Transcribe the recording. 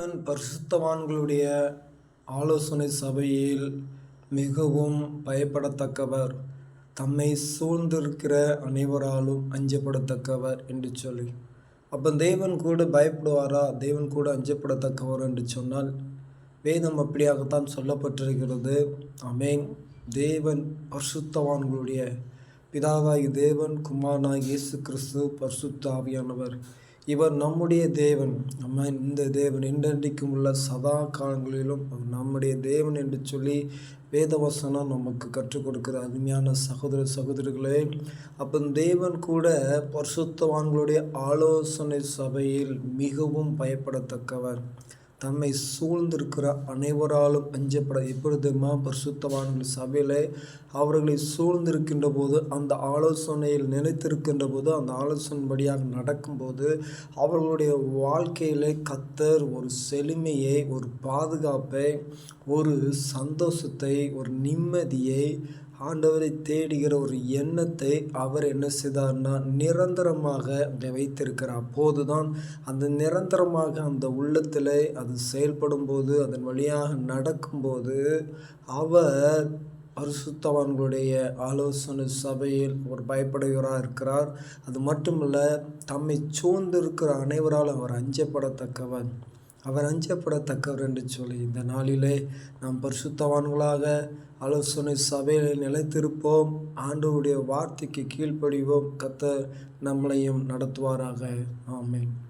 பரிசுத்தவான்களுடைய ஆலோசனை சபையில் மிகவும் பயப்படத்தக்கவர். தம்மை சூழ்ந்திருக்கிற அனைவராலும் அஞ்சப்படத்தக்கவர் என்று சொல்லி. அப்போ தேவன் கூட பயப்படுவாரா? தேவன் கூட அஞ்சப்படத்தக்கவர் என்று சொன்னால் வேதம் அப்படியாகத்தான் சொல்லப்பட்டிருக்கிறது. அமேன் தேவன் பரிசுத்தவான்களுடைய பிதாவாகி தேவன் குமாரனாகி இயேசு கிறிஸ்து பரிசுத்த ஆவியானவர். இவர் நம்முடைய தேவன். நம்ம இந்த தேவன் என்றென்றைக்கும் உள்ள சதா காலங்களிலும் நம்முடைய தேவன் என்று சொல்லி வேதவசனம் நமக்கு கற்றுக் கொடுக்கிற அருமையான சகோதர சகோதரிகளே அப்போ தேவன் கூட பரிசுத்தவான்களுடைய ஆலோசனை சபையில் மிகவும் பயப்படத்தக்கவர். தம்மை சூழ்ந்திருக்கிற அனைவராலும் அஞ்சப்பட எப்பொழுதுமா பரிசுத்தவான்கள் சபையில் அவர்களை சூழ்ந்திருக்கின்ற போது அந்த ஆலோசனையில் நினைத்திருக்கின்ற போது அந்த ஆலோசனைபடியாக நடக்கும்போது அவர்களுடைய வாழ்க்கையிலே கத்தர் ஒரு செழுமையை ஒரு பாதுகாப்பை ஒரு சந்தோஷத்தை ஒரு நிம்மதியை ஆண்டவரை தேடுகிற ஒரு எண்ணத்தை அவர் என்ன செய்தார்னா நிரந்தரமாக அங்கே வைத்திருக்கிறார். அப்போதுதான் அந்த நிரந்தரமாக அந்த உள்ளத்தில் அது செயல்படும் போது அதன் வழியாக நடக்கும்போது அவர் பரிசுத்தவான்களுடைய ஆலோசனை சபையில் ஒரு பயப்படுகிறவராக இருக்கிறார். அது மட்டுமல்ல தம்மை சூழ்ந்திருக்கிற அனைவரால் அவர் அஞ்சப்படத்தக்கவர். அவர் அஞ்சப்படத்தக்கவர் என்று சொல்லி இந்த நாளிலே நாம் பரிசுத்தவான்களாக ஆலோசனை சபையில் நிலைத்திருப்போம். ஆண்டவருடைய வார்த்தைக்கு கீழ்ப்படிவோம். கத்தர் நம்மளையும் நடத்துவாராக. ஆமேன்.